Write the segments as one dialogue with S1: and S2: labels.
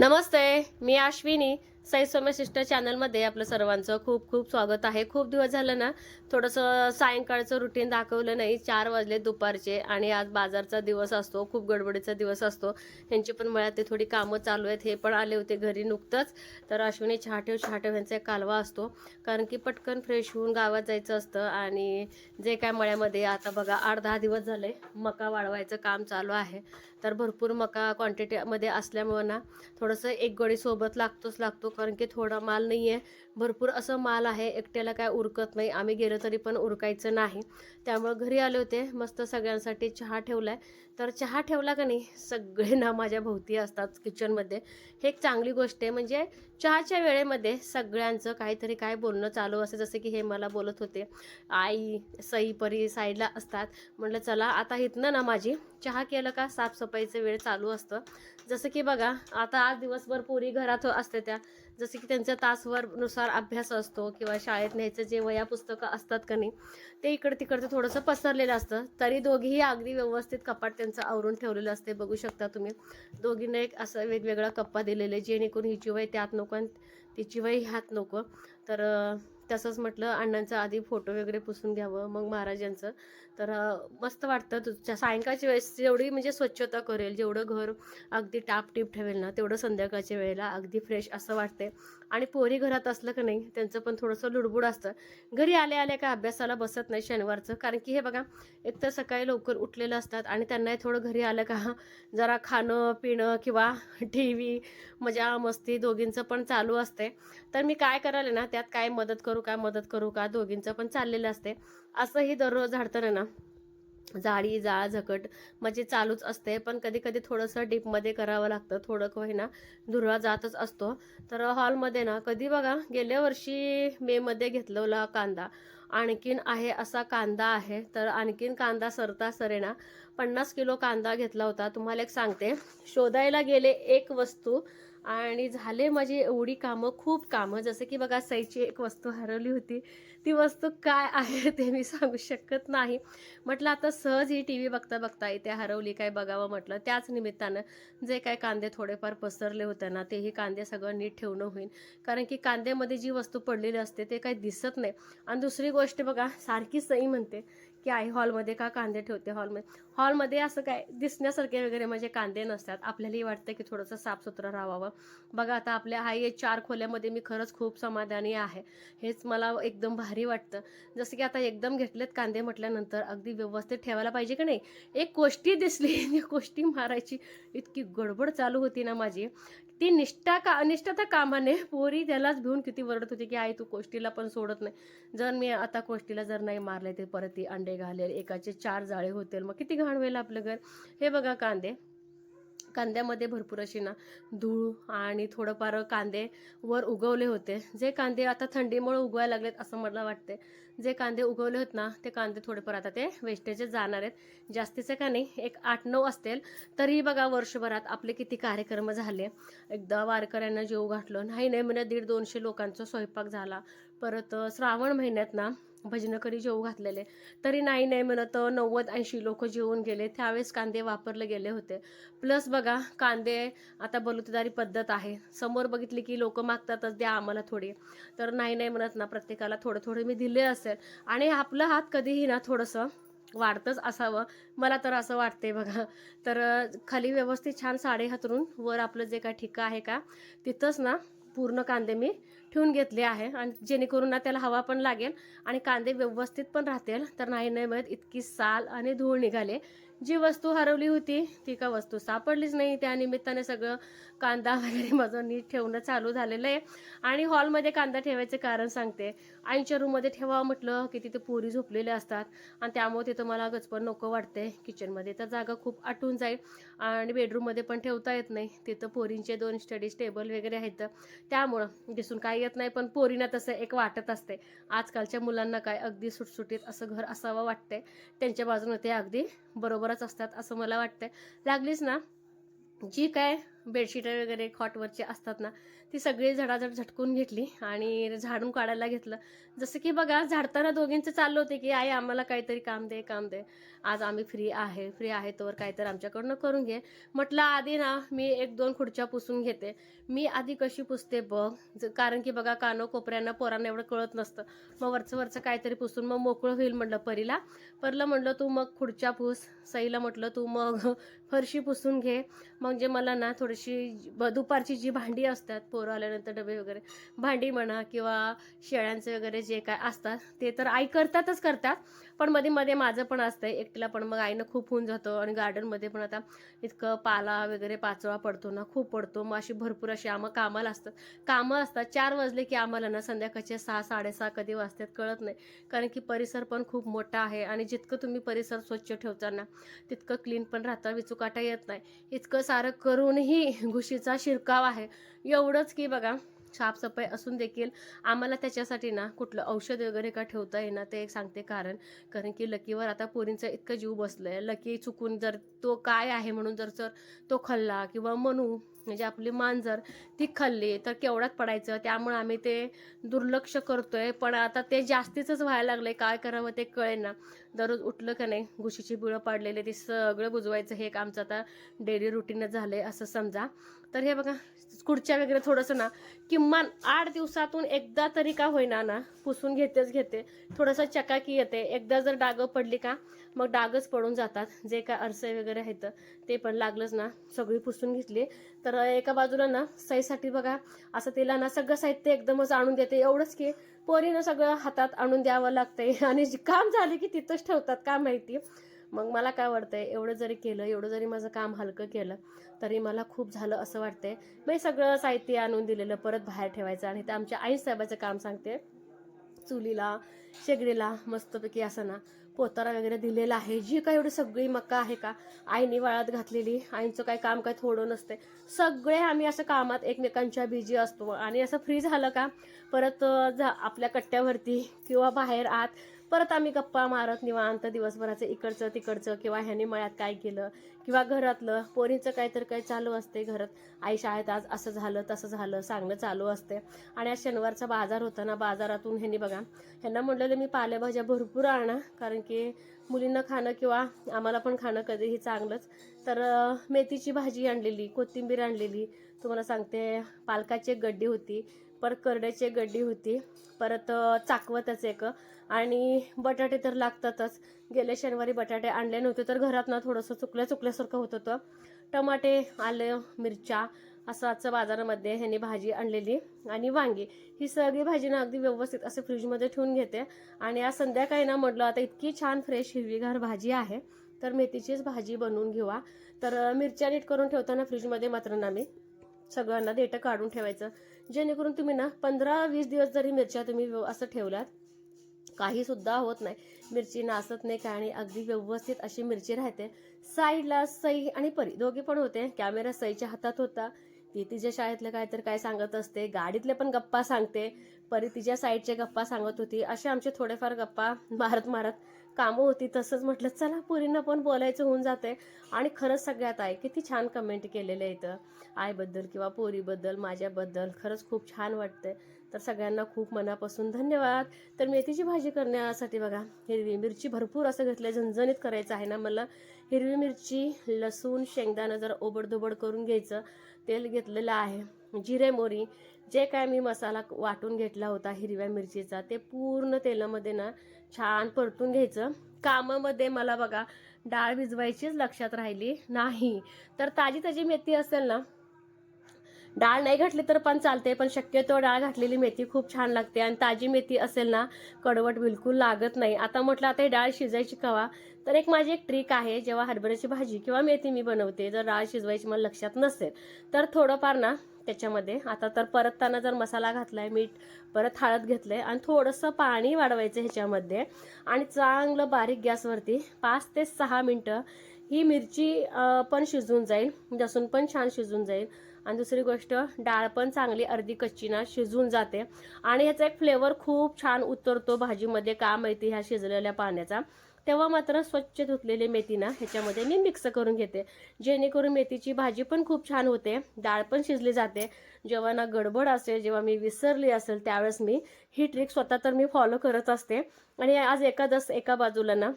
S1: नमस्ते मी आश्विनी साई सौम्य सिस्टर चॅनलमध्ये आपलं सर्वांचं खूप खूप स्वागत आहे. खूप दिवस झालं ना थोडंसं सायंकाळचं रुटीन दाखवलं नाही. चार वाजले दुपारचे आणि आज बाजारचा दिवस असतो खूप गडबडीचा दिवस असतो. यांची पण मळ्यात ते थोडी कामं चालू आहेत. हे पण आले होते घरी नुकतंच. तर अश्विनी चहा ठेव चहा ठेव यांचा एक कालवा असतो. कारण की पटकन फ्रेश होऊन गावात जायचं असतं आणि जे काय मळ्यामध्ये आता बघा आठ दहा दिवस झाले मका वाढवायचं काम चालू आहे. तर भरपूर मका क्वांटिटीमध्ये असल्यामुळं ना थोडंसं एक गोळी सोबत लागतोच लागतो. कारण की थोडा माल नाही आहे भरपूर असं माल आहे एकट्याला काय उरकत नाही. आम्ही गेलो तरी पण उरकायचं नाही. त्यामुळं घरी आले होते मस्त सगळ्यांसाठी चहा ठेवला आहे तर चहा ठेवला का नाही? सगळे ना माझ्या भोवती असतात किचनमध्ये. हे एक चांगली गोष्ट आहे. म्हणजे चहाच्या वेळेमध्ये सगळ्यांचं काहीतरी काय बोलणं चालू असते. जसं की हे मला बोलत होते आई सई परी साईडला असतात. म्हटलं चला आता इथनं ना माझी. चहा केलं का? साफसफाईचं वेळ चालू असतं. जसं की बघा आता आज दिवसभर पुरी घरात असते त्या. जसं की त्यांच्या तासवरनुसार अभ्यास असतो किंवा शाळेत न्यायचं जे वया पुस्तकं असतात का नाही ते इकडं तिकडचं थोडंसं पसरलेलं असतं. तरी दोघीही अगदी व्यवस्थित कपाट त्यांचं आवरून ठेवलेलं असते. बघू शकता तुम्ही. दोघींना एक असं वेगवेगळा कप्पा दिलेला आहे. जेणेकरून हिची वय त्यात नको आणि तिची वय ह्यात नको. तर तसंच म्हटलं अण्णांचा आधी फोटो वगैरे पुसून घ्यावं. मग महाराजांचं. तर मस्त वाटतं तुझ्या सायंकाळच्या वेळेस जेवढी म्हणजे स्वच्छता करेल जेवढं घर अगदी टापटीप ठेवेल ना तेवढं संध्याकाळच्या वेळेला अगदी फ्रेश असं वाटते आणि पोरी घरात असलं का नाही त्यांचं पण थोडंसं लुडबुड असतं. घरी आले आले का अभ्यासाला बसत नाही शनिवारचं कारण की हे बघा एक तर सकाळी लवकर उठलेलं असतात आणि त्यांनाही थोडं घरी आलं का जरा खाणं पिणं किंवा टी व्ही मजा मस्ती दोघींचं पण चालू असते तर मी काय करायला ना त्यात काय मदत करू काय मदत करू का दोघींचं पण चाललेलं असते असंही दररोज झाडताना ना जाळी जाळ झकट म्हणजे चालूच असते. पण कधी कधी थोडंसं डीपमध्ये करावं लागतं. थोडं काही होईना धुरळा जातच असतो. तर हॉलमध्ये ना कधी बघा गेल्या वर्षी मेमध्ये घेतलेला कांदा आणखीन आहे असा कांदा आहे. तर आणखीन कांदा सरता सरेना पन्नास किलो कांदा घेतला होता. तुम्हाला एक सांगते. शोधायला गेले एक वस्तू आणि झाले माझी एवढी कामं खूप कामं. जसं की बघा सईची एक वस्तू हरवली होती. ती वस्तू काय आहे ते मी सांगू शकत नाही. म्हटलं आता सहज ही टी व्ही बघता बघता इथे हरवली काय बघावं म्हटलं. त्याच निमित्तानं जे काय कांदे थोडेफार पसरले होते ना तेही कांदे सगळं नीट ठेवणं होईल कारण की कांद्यामध्ये जी वस्तू पडलेली असते ते काही दिसत नाही. आणि दुसरी गोष्ट बघा सारखी सई म्हणते की आई हॉलमध्ये का कांदे ठेवते हॉलमध्ये? हॉलमध्ये असं काय दिसण्यासारखे वगैरे म्हणजे कांदे नसतात. आपल्यालाही वाटतं की थोडंसं साफसुथरं राहावं. बघा आता आपल्या हाय या चार खोल्यामध्ये मी खरंच खूप समाधानी आहे. हेच मला एकदम भारी वाटतं. जसं की आता एकदम घेतलेत कांदे म्हटल्यानंतर अगदी व्यवस्थित ठेवायला पाहिजे की नाही? एक गोष्टी दिसली. ती गोष्टी मारायची इतकी गडबड चालू होती ना माझी. ती निष्ठा का अनिष्ठता कामाने पोरी त्यालाच भिवून किती वरडत होती की आई तू कोष्टीला पण सोडत नाही. जर मी आता कोष्टीला जर नाही मारले ते परत ती अंडे घालेल एकाचे चार जाळे होतील. मग किती घाण होईल आपलं घर. हे बघा कांदे. कांद्यामध्ये भरपूर अशी ना धूळ आणि थोडंफार कांदे वर उगवले होते. जे कांदे आता थंडीमुळे उगवायला लागलेत असं मला वाटते जे कांदे उगवले होते ना ते कांदे थोडेफार आता ते वेस्टेजच जाणार आहेत. जास्तीचे का नाही एक आठ नऊ असतील. तरी बघा वर्षभरात आपले किती कार्यक्रम झाले. एकदा वारकऱ्यांना जेव घातलं. नाही नाही म्हणजे दीड दोनशे लोकांचा स्वयंपाक झाला. परत श्रावण महिन्यात ना भजनं करी जेवू घातलेले. तरी नाही नाही म्हणत नव्वद ऐंशी लोक जेवून गेले. त्यावेळेस कांदे वापरले गेले होते. प्लस बघा कांदे आता बलुतेदारी पद्धत आहे. समोर बघितली की लोक मागतातच द्या आम्हाला थोडी. तर नाही नाही म्हणत ना प्रत्येकाला थोडं थोडं मी दिले असेल. आणि आपलं हात कधीही ना थोडंसं वाढतंच असावं. मला तर असं वाटते बघा. तर खाली व्यवस्थित छान साडे हातरून वर आपलं जे काय ठिका आहे का तिथंच ना पूर्ण कांदे मी ठेवून घेतले आहे. आणि जेणेकरून ना त्याला हवा पण लागेल आणि कांदे व्यवस्थित पण राहतील. तर नाही नाही मिळत इतकी साल आणि धूळ निघाले. जी वस्तू हरवली होती ती का वस्तू सापडलीच नाही. त्या निमित्ताने सगळं कांदा वगैरे माझं नीट ठेवणं चालू झालेलं आहे. आणि हॉलमध्ये कांदा ठेवायचं कारण सांगते. आईच्या रूममध्ये ठेवावं म्हटलं की तिथे पोरी झोपलेल्या असतात. आणि त्यामुळे तिथं मला गचपण नको वाटते. किचनमध्ये तर जागा खूप आटून जाईल. आणि बेडरूममध्ये पण ठेवता येत नाही. तिथं पोरींचे दोन स्टडीज टेबल वगैरे आहेत. त्यामुळं दिसून काही येत नाही पण पोरींना तसं एक वाटत असते. आजकालच्या मुलांना काय अगदी सुटसुटीत असं घर असावं वाटतंय. त्यांच्या बाजूने ते अगदी बरोबर बरोबरच असतात असं मला वाटतंय. लागलीच ना. जी काय बेडशीट वगैरे खॉटवरचे असतात ना ती सगळी झडाझड झटकून घेतली आणि झाडून काढायला घेतलं. जसं की बघा झाडताना दोघींचं चाललं होते की आई आम्हाला काहीतरी काम दे काम दे. आज आम्ही फ्री आहे फ्री आहे तोवर काहीतरी आमच्याकडनं करून घे. म्हटलं आधी ना मी एक दोन खुर्च्या पुसून घेते. मी आधी कशी पुसते बघ. ज- कारण की बघा कानो कोपऱ्यांना पोरांना एवढं कळत नसतं. मग वरचं वरचं काहीतरी पुसून मग मोकळं होईल म्हटलं परीला. परला म्हटलं तू मग खुर्च्या पुस. सईला म्हटलं तू मग फरशी पुसून घे. मग जे मला ना थोडे ब- दुपारची जी भांडी असतात पोरं आल्यानंतर डबे वगैरे भांडी म्हणा किंवा शेळ्यांचे वगैरे जे काय असतात ते तर आई करतातच करतात. पण मध्ये मध्ये माझं पण असतंय एकटीला पण. मग आईनं खूप होऊन जातं आणि गार्डनमध्ये पण आता इतकं पाला वगैरे पाचोळा पडतो ना खूप पडतो. मग अशी भरपूर अशी आम्हा कामाला असतात. कामं असतात. चार वाजले की आम्हाला ना संध्याकाळचे सहा साडेसहा कधी वाजतात कळत नाही. कारण की परिसर पण खूप मोठा आहे आणि जितकं तुम्ही परिसर स्वच्छ ठेवता ना तितकं क्लीन पण राहतं विचुकाटा येत नाही. इतकं सारं करूनही घुशीचा शिरकाव आहे. एवढंच की बघा साफसफाई असून देखील आम्हाला त्याच्यासाठी ना कुठलं औषध वगैरे का ठेवता येईना ते एक सांगते कारण. कारण की लकीवर आता पोरींचा इतकं जीव बसलंय. लकी चुकून जर तो काय आहे म्हणून जर जर तो खाल्ला किंवा म्हणू म्हणजे आपली मांजर ती खाल्ली तर केवढ्यात पडायचं? त्यामुळे आम्ही ते दुर्लक्ष करतोय. पण आता ते जास्तीचंच व्हायला लागलंय. काय करावं ते कळेना. दररोज उठलं का नाही घुशीची बिळं पाडलेले ते सगळं बुजवायचं हे एक आमचं आता डेली रुटीनच झालंय असं समजा. तर हे बघा खुर्च्या वगैरे थोडंसं ना किमान आठ दिवसातून एकदा तरी का होईना ना पुसून घेतेच घेते. थोडंसं चकाकी येते. एकदा जर डागं पडली का मग डागच पडून जातात. जे काय अरसे वगैरे आहेत ते पण लागलंच ना सगळी पुसून घेतली. तर एका बाजूला ना सईसाठी बघा असं तिला ना सगळं साहित्य एकदमच आणून देते. एवढंच की पोरीनं सगळं हातात आणून द्यावं लागतंय. आणि काम झाले की तिथंच ठेवतात का माहिती? मग मला काय वाटतंय एवढं जरी केलं एवढं जरी माझं काम हलकं केलं तरी मला खूप झालं असं वाटतंय. मी सगळं साहित्य आणून दिलेलं परत बाहेर ठेवायचं आणि ते आमच्या आईसाहेबाचं काम सांगते. चुलीला शेगडीला मस्तपैकी असं ना पोतारा वगैरे दिलेला आहे. जी काय एवढी सगळी मक्का आहे का आईने वाळात घातलेली आईचं काय काम काय थोडं नसते. सगळे आम्ही असं कामात एकमेकांच्या बिजी असतो. आणि असं फ्री झालं का परत जा आपल्या कट्ट्यावरती किंवा बाहेर आत परत आम्ही गप्पा मारत निवांत दिवसभराचं इकडचं तिकडचं किंवा ह्याने मळ्यात काय केलं किंवा घरातलं पोरींचं काहीतरी काही चालू असते घरात. आई शाळेत आज असं झालं तसं झालं सांगणं चालू असते आणि आज शनिवारचा बाजार होता ना बाजारातून ह्यांनी बघा ह्यांना म्हटलेलं मी पालेभाज्या भरपूर आणा कारण की मुलींना खाणं किंवा आम्हाला पण खाणं कधीही चांगलंच. तर मेथीची भाजी आणलेली कोथिंबीर आणलेली. तुम्हाला सांगते पालकाची एक गड्डी होती परत करड्याची एक गड्डी होती परत चाकवतच एक. आणि बटाटे तर लागतातच. गेल्या शनिवारी बटाटे आणले नव्हते तर घरात ना थोडंसं चुकल्या चुकल्यासारखं होत होतं. टमाटे आलं मिरच्या असं आजचं बाजारामध्ये ह्यांनी भाजी आणलेली आणि वांगी. ही सगळी भाजी ना अगदी व्यवस्थित असं फ्रीजमध्ये ठेवून घेते. आणि आज संध्याकाळी ना म्हटलं आता इतकी छान फ्रेश हिरवीगार भाजी आहे तर मेथीचीच भाजी बनवून घेवा. तर मिरच्या नीट करून ठेवताना फ्रीजमध्ये मात्र ना मी सगळ्यांना देठं काढून ठेवायचं. जेणेकरून तुम्ही ना पंधरा वीस दिवस जरी मिरच्या तुम्ही असं ठेवल्यात काहीसुद्धा होत नाही. मिरची नासत नाही काय आणि अगदी व्यवस्थित अशी मिरची राहते. साईडला सई आणि परी दोघे पण होते. कॅमेरा सईच्या हातात होता. ती तिच्या शाळेतलं काय तर काय सांगत असते. गाडीतले पण गप्पा सांगते. परी तिच्या साईडच्या गप्पा सांगत होती. असे आमचे थोडेफार गप्पा मारत मारत कामं होती. तसंच म्हटलं चला पुरींना पण बोलायचं होऊन जाते आणि खरंच सगळ्यात आहे किती छान कमेंट केलेले इथं आईबद्दल किंवा पोरीबद्दल माझ्याबद्दल खरंच खूप छान वाटतंय. तर सगळ्यांना खूप मनापासून धन्यवाद. तर मेथीची भाजी करण्यासाठी बघा हिरवी मिरची भरपूर असं घेतलं झणझणीत करायचं आहे ना मला. हिरवी मिरची लसूण शेंगदाणं जरा ओबडधोबड करून घ्यायचं. तेल घेतलेलं आहे. जिरे मोरी जे काय मी मसाला वाटून घेतला होता हिरव्या मिरचीचा ते पूर्ण तेलामध्ये ना छान परतून घ्यायचं. कामामध्ये मला बघा डाळ भिजवायचीच लक्षात राहिली नाही. तर ताजी ताजी मेथी असेल ना डाळ नाही घातली तर पण चालते पण शक्यतो डाळ घातलेली मेथी खूप छान लागते. आणि ताजी मेथी असेल ना कडवट बिलकुल लागत नाही. आता म्हटलं आता ही डाळ शिजायची कवा? तर एक माझी एक ट्रिक आहे जेव्हा हरभऱ्याची भाजी किंवा मेथी मी बनवते जर डाळ शिजवायची मला लक्षात नसेल तर थोडंफार ना त्याच्यामध्ये आता तर परतताना जर मसाला घातलाय मीठ परत हळद घेतलंय आणि थोडंसं पाणी वाढवायचं ह्याच्यामध्ये आणि चांगलं बारीक गॅसवरती पाच ते सहा मिनटं ही मिरची पण शिजून जाईल लसूण पण छान शिजून जाईल. आणि दुसरी गोष्ट डाळ पण चांगली अर्धी कच्ची ना शिजून जाते. आणि ह्याचा एक फ्लेवर खूप छान उतरतो भाजीमध्ये का माहिती? ह्या शिजलेल्या पाण्याचा. तेव्हा मात्र स्वच्छ धुतलेली मेथी ना ह्याच्यामध्ये मी मिक्स करून घेते. जेणेकरून मेथीची भाजी पण खूप छान होते डाळ पण शिजली जाते. जेव्हा ना गडबड असेल जेव्हा मी विसरली असेल त्यावेळेस मी ही ट्रिक स्वतः तर मी फॉलो करत असते. आणि आज एकादस एका बाजूला ना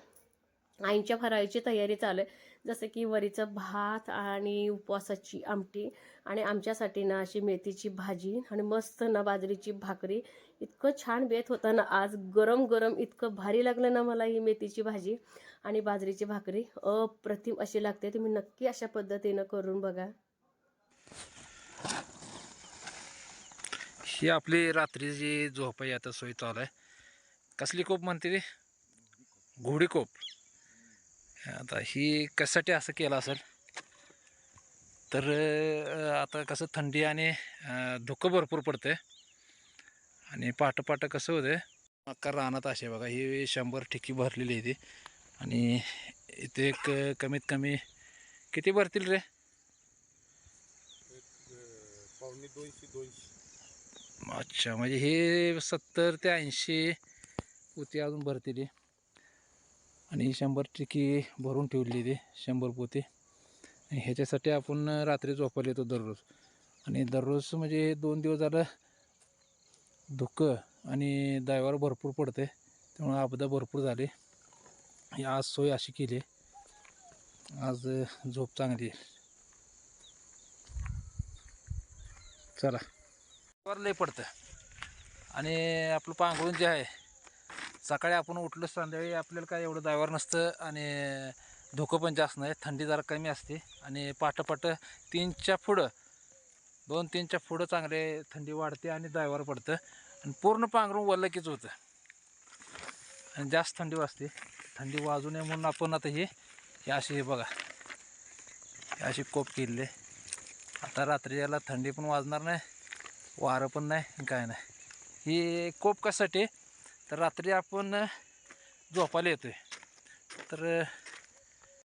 S1: आईंच्या फराळीची तयारी चालू आहे. जसं की वरीचं भात आणि उपवासाची आमटी आणि आमच्यासाठी ना अशी मेथीची भाजी आणि मस्त ना बाजरीची भाकरी. इतकं छान बेत होता ना आज. गरम गरम इतकं भारी लागलं ना मला ही मेथीची भाजी आणि बाजरीची भाकरी. अप्रतिम अशी लागते. तुम्ही नक्की अशा पद्धतीनं करून बघा.
S2: ही आपली रात्रीची झोप आहे आता सोय चालू आहे. कसली कोप म्हणते ती? घोडी कोप. आता ही कशासाठी असं केलं असेल? तर आता कसं थंडी आणि धुकं भरपूर पडतं आणि पाट पाट कसं होतं मका रानात असे बघा ही शंभर ठिकी भरलेली आहे ती. आणि इथे एक कमीत कमी किती भरतील रे?
S3: पावणे दोनशे दोनशे.
S2: अच्छा म्हणजे हे सत्तर ते ऐंशी पोती अजून भरतील आणि शंभर टिकी भरून ठेवली ती शंभर पोती. ह्याच्यासाठी आपण रात्री झोपायला येतो दररोज. आणि दररोज म्हणजे दोन दिवस झालं धुकं आणि दायवार भरपूर पडते त्यामुळे आपदा भरपूर झाली. ही आज सोय अशी केली. आज झोप चांगली आहे. चला. लय पडतं आणि आपलं पांघरून जे आहे सकाळी आपण उठलो संध्याकाळी आपल्याला काय एवढं दायवर नसतं आणि धोकं पण जास्त नाही. थंडी जरा कमी असते आणि पाटपाट तीनच्या पुढं दोन तीनच्या पुढं चांगले थंडी वाढते आणि दायवर पडतं. आणि पूर्ण पांघरून वल्लकीच होतं. आणि जास्त थंडी वाजते. थंडी वाजू नये म्हणून आपण आता हे हे अशी हे बघा हे अशी कोप केलेले. आता रात्री याला थंडी पण वाजणार नाही वारं पण नाही काय नाही. ही कोप कशासाठी? तर रात्री आपण झोपायला येतोय. तर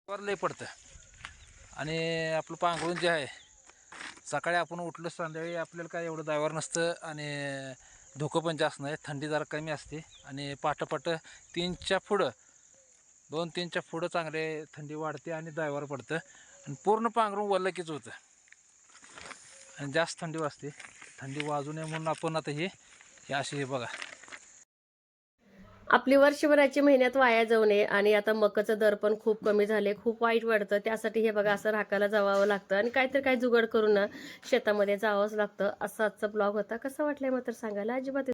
S2: वर लय पडतं. आणि आपलं पांघरून जे आहे सकाळी आपण उठलं संध्याकाळी आपल्याला काय एवढं दायवर नसतं आणि धोकं पण जास्त नाही. थंडी जरा कमी असते. आणि पाठपाठ तीनच्या पुढं दोन तीनच्या पुढं चांगले थंडी वाढते आणि दायवर पडतं. आणि पूर्ण पांघरून वल्लं कीच होतं. आणि जास्त थंडी वाजते. थंडी वाजू नये म्हणून आपण आता हे हे असे हे बघा.
S1: आपली वर्षभराची मेहनत वाया जाऊ नये आणि आता मकाचं दर पण खूप कमी झाले खूप वाईट वाटतं त्यासाठी हे बघा असं राखायला जावावं लागतं आणि काहीतरी काही जुगाड करून शेतामध्ये जावंच लागतं. असा आजचा ब्लॉग होता. कसा वाटलाय मात्र सांगायला? अजिबात